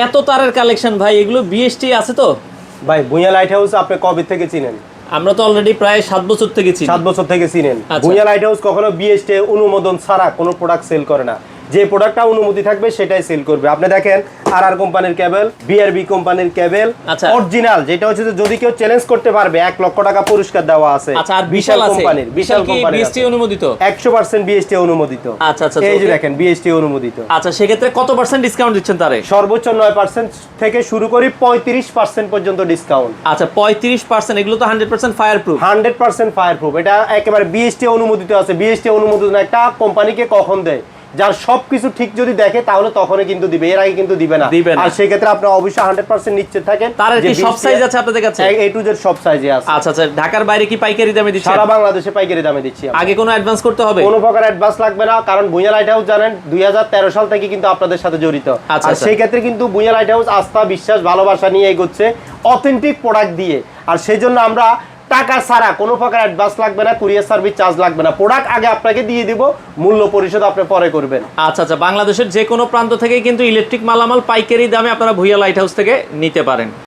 এত তারের কালেকশন ভাই এগুলো বিএসটি আছে তো? ভাই ভুঁইয়া লাইট হাউস আপনি কবে থেকে চিনেন? আমরা তো অলরেডি প্রায় সাত বছর থেকে চিনি। সাত বছর থেকে চিনেন। ভুঁইয়া লাইট হাউস কখনো বিএসটি অনুমোদন ছাড়া কোনো প্রোডাক্ট সেল করে না। যে প্রোডাক্টটা অনুমতি থাকবে সেটাই সেল করবে। আপনি দেখেন আর আর কোম্পানির কেবল বিআরবি কোম্পানির কেবল আচ্ছা। অরিজিনাল যেটা হচ্ছে যে যদি কেউ চ্যালেঞ্জ করতে পারবে এক লক্ষ টাকা পুরস্কার দেওয়া আছে। আচ্ছা আর বিশাল কোম্পানির বিশাল কি কোম্পানির বিএসটি অনুমোদিত? একশো পার্সেন্ট বিএসটি অনুমোদিত। আচ্ছা, আচ্ছা, এই যে দেখেন বিএসটি অনুমোদিত। আচ্ছা সেক্ষেত্রে কত পার্সেন্ট ডিসকাউন্ট দিচ্ছেন তারে? সর্বোচ্চ নয় পার্সেন্ট থেকে শুরু করি পঁয়ত্রিশ পার্সেন্ট পর্যন্ত ডিসকাউন্ট আচ্ছা পঁয়ত্রিশ পার্সেন্ট এগুলো তো hundred percent fireproof hundred percent fireproof এটা একেবারে বিএসটি অনুমোদিত আছে। বিএসটি অনুমোদিত একটা কোম্পানিকে কখন দেয়? যার সবকিছু ঠিক যদি দেখে তাহলে তখনই কিন্তু দিবে। এর আগে কিন্তু দিবে না। দিবে আর সেই ক্ষেত্রে আপনি অবশ্যই হান্ড্রেড পার্সেন্ট নিশ্চিত থাকেন তার কি সব সাইজ আছে আপনাদের কাছে? এ টু জেড সব সাইজে আছে। আচ্ছা আচ্ছা ঢাকার বাইরে কি পাইকারি দামে দিচ্ছেন? সারা বাংলাদেশে পাইকারি দামে দিচ্ছি আগে কোনো অ্যাডভান্স করতে হবে? কোনো প্রকার অ্যাডভান্স লাগবে না কারণ ভুঁইয়া লাইট হাউস জানেন দুই হাজার তেরো সাল থেকে কিন্তু আপনাদের সাথে জড়িত। আচ্ছা, আর আচ্ছা। সেই ক্ষেত্রে কিন্তু ভুঁইয়া লাইট হাউস আস্থা বিশ্বাস ভালোবাসা নিয়ে এগোচ্ছে অথেন্টিক প্রোডাক্ট দিয়ে। আর সেই জন্য আমরা টাকা ছাড়া কোনো প্রকার অ্যাডভান্স লাগবে না কুরিয়ার সার্ভিস চার্জ লাগবে না। প্রোডাক্ট আগে আপনাকে দিয়ে দিব, মূল্য পরিশোধ আপনি পরে করবেন। আচ্ছা আচ্ছা বাংলাদেশের যে কোনো প্রান্ত থেকে কিন্তু ইলেকট্রিক মালামাল পাইকারি দামে আপনারা ভুইয়া লাইট হাউস থেকে নিতে পারেন।